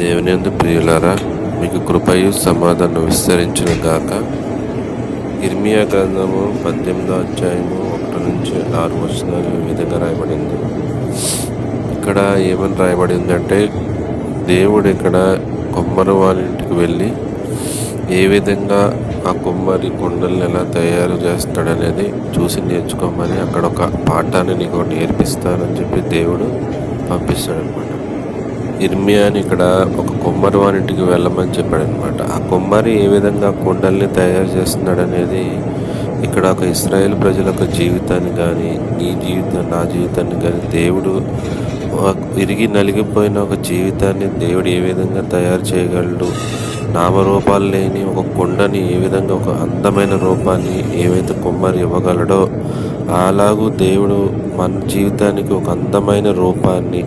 దేవునియందు ప్రియులారా మీకు కృపయు సమాధానం విస్తరించిన గాక. ఇర్మియా గ్రంథము పద్దెనిమిదో అధ్యాయము ఒకటి నుంచి ఆరు వచనాలు ఈ విధంగా రాయబడింది. ఇక్కడ ఏమని రాయబడింది అంటే దేవుడు ఇక్కడ కొమ్మరి వారి ఇంటికి వెళ్ళి ఏ విధంగా ఆ కొమ్మరి కొండల్ని ఎలా తయారు చేస్తాడనేది చూసి నేర్చుకోమని అక్కడ ఒక పాఠాన్ని నీకు నేర్పిస్తానని చెప్పి దేవుడు పంపిస్తాడనమాట ఇర్మియాని ఇక్కడ ఒక కొమ్మరి వానింటికి వెళ్ళమని చెప్పాడు అనమాట ఆ కొమ్మరి ఏ విధంగా కొండల్ని తయారు చేస్తున్నాడు అనేది ఇక్కడ ఒక ఇస్రాయేల్ ప్రజల యొక్క జీవితాన్ని కానీ నీ జీవితం నా జీవితాన్ని కానీ దేవుడు విరిగి ఇరిగి నలిగిపోయిన ఒక జీవితాన్ని దేవుడు ఏ విధంగా తయారు చేయగలడు? నామరూపాలు లేని ఒక కొండని ఏ విధంగా ఒక అందమైన రూపాన్ని ఏవైతే కొమ్మరి ఇవ్వగలడో అలాగూ దేవుడు మన జీవితానికి ఒక అందమైన రూపాన్ని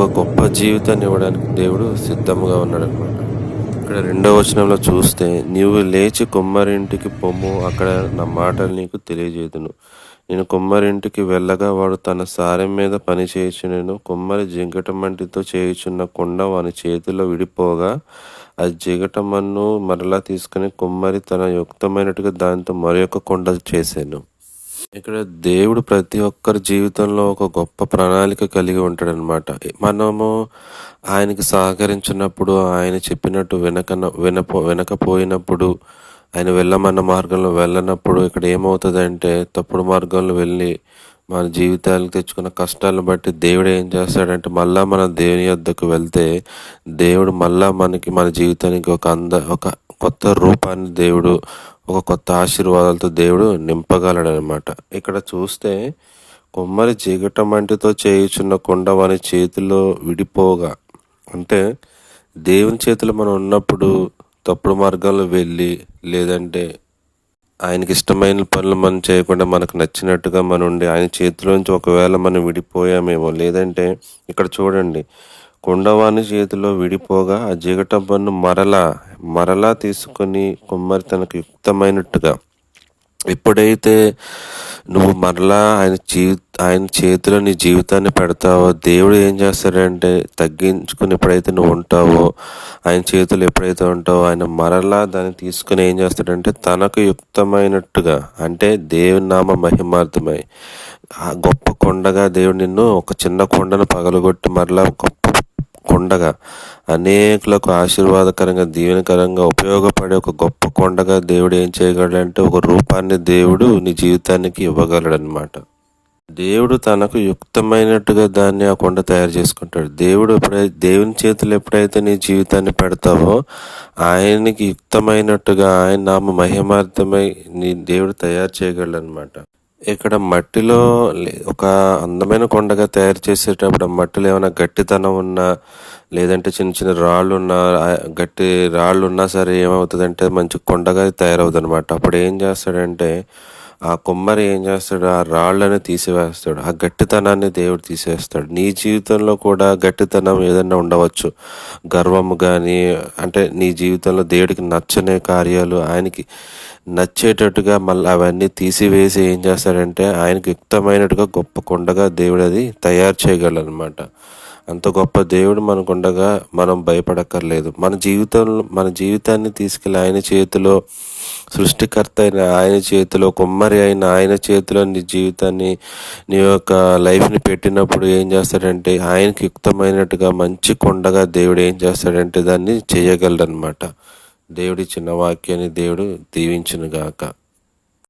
ఒక గొప్ప జీవితాన్ని ఇవ్వడానికి దేవుడు సిద్ధంగా ఉన్నాడు అనమాట ఇక్కడ రెండవ వచనంలో చూస్తే నీవు లేచి కుమ్మరింటికి పొమ్ము అక్కడ నా మాటలు నీకు తెలియజేదును నేను కుమ్మరింటికి వెళ్ళగా వాడు తన సారం మీద పని చేయుచునేను కుమ్మరి జింకటమంటితో చేయుచున్న కొండ వాని చేతిలో విడిపోగా ఆ జిగటమన్ను మరలా తీసుకుని కుమ్మరి తన యుక్తమైనట్టుగా దానితో మరొక కొండ చేశాను ఇక్కడ దేవుడు ప్రతి ఒక్కరి జీవితంలో ఒక గొప్ప ప్రణాళిక కలిగి ఉంటాడనమాట మనము ఆయనకి సహకరించినప్పుడు ఆయన చెప్పినట్టు వెనక వినపో వెనకపోయినప్పుడు ఆయన వెళ్ళమన్న మార్గంలో వెళ్ళనప్పుడు ఇక్కడ ఏమవుతుందంటే తప్పుడు మార్గంలో వెళ్ళి మన జీవితాలకు తెచ్చుకున్న కష్టాలను బట్టి దేవుడు ఏం చేస్తాడంటే మళ్ళా మన దేవుని యొద్దకు వెళ్తే దేవుడు మళ్ళా మనకి మన జీవితానికి ఒక అంద ఒక కొత్త రూపాన్ని దేవుడు ఒక కొత్త ఆశీర్వాదాలతో దేవుడు నింపగలడనమాట ఇక్కడ చూస్తే కొమ్మరి చీకటమంటితో చేయుచున్న కొండ వాని చేతిలో విడిపోగా. అంటే దేవుని చేతిలో మనం ఉన్నప్పుడు తప్పుడు మార్గంలో వెళ్ళి లేదంటే ఆయనకి ఇష్టమైన పనులు మనం చేయకుండా మనకు నచ్చినట్టుగా మనం ఉండి ఆయన చేతిలోంచి ఒకవేళ మనం విడిపోయామేమో లేదంటే ఇక్కడ చూడండి కొండవాని చేతిలో విడిపోగా ఆ జిగటబ్బను మరలా మరలా తీసుకొని కుమ్మరి తనకు యుక్తమైనట్టుగా ఎప్పుడైతే నువ్వు మరలా ఆయన జీవి ఆయన చేతిలో నీ జీవితాన్ని పెడతావో దేవుడు ఏం చేస్తాడంటే తగ్గించుకుని ఎప్పుడైతే నువ్వు ఉంటావో ఆయన చేతులు ఎప్పుడైతే ఉంటావో ఆయన మరలా దాన్ని తీసుకుని ఏం చేస్తాడంటే తనకు యుక్తమైనట్టుగా అంటే దేవుని నామ మహిమార్థమై ఆ గొప్ప కొండగా దేవుడు నిన్ను ఒక చిన్న కొండను పగలగొట్టి మరలా గొప్ప కొండగా అనేకులకు ఆశీర్వాదకరంగా దీవెనకరంగా ఉపయోగపడే ఒక గొప్ప కొండగా దేవుడు ఏం చేయగలడంటే ఒక రూపాన్ని దేవుడు నీ జీవితానికి ఇవ్వగలడనమాట దేవుడు తనకు యుక్తమైనట్టుగా దాన్ని ఆ కొండ తయారు చేసుకుంటాడు. దేవుడు ఎప్పుడైతే దేవుని చేతులు ఎప్పుడైతే నీ జీవితాన్ని పెడతావో ఆయనకి యుక్తమైనట్టుగా ఆయన నామ మహిమార్థమై నీ దేవుడు తయారు చేయగలడనమాట ఇక్కడ మట్టిలో ఒక అందమైన కొండగా తయారు చేసేటప్పుడు ఆ మట్టిలో ఏమైనా గట్టితనం ఉన్నా లేదంటే చిన్న చిన్న రాళ్ళు ఉన్నా గట్టి రాళ్ళు ఉన్నా సరే ఏమవుతుందంటే మంచి కొండగా తయారవుతుంది అనమాట అప్పుడు ఏం చేస్తాడంటే ఆ కొమ్మరి ఏం చేస్తాడు? ఆ రాళ్ళని తీసివేస్తాడు. ఆ గట్టితనాన్ని దేవుడు తీసేస్తాడు. నీ జీవితంలో కూడా గట్టితనం ఏదైనా ఉండవచ్చు. గర్వము కానీ అంటే నీ జీవితంలో దేవుడికి నచ్చనే కార్యాలు ఆయనకి నచ్చేటట్టుగా మళ్ళీ అవన్నీ తీసివేసి ఏం చేస్తాడంటే ఆయనకి యుక్తమైనట్టుగా గొప్ప కొండగా దేవుడు అది తయారు చేయగలనమాట. అంత గొప్ప దేవుడు మనకుండగా మనం భయపడక్కర్లేదు. మన జీవితంలో మన జీవితాన్ని తీసుకెళ్ళి ఆయన చేతిలో సృష్టికర్త అయిన ఆయన చేతిలో కుమ్మరి అయిన ఆయన చేతిలో నీ జీవితాన్ని నీ యొక్క లైఫ్ని పెట్టినప్పుడు ఏం చేస్తాడంటే ఆయనకి యుక్తమైనట్టుగా మంచి కొండగా దేవుడు ఏం చేస్తాడంటే దాన్ని చేయగలడనమాట. దేవుడి చిన్న వాక్యాన్ని దేవుడు దీవించునుగాక.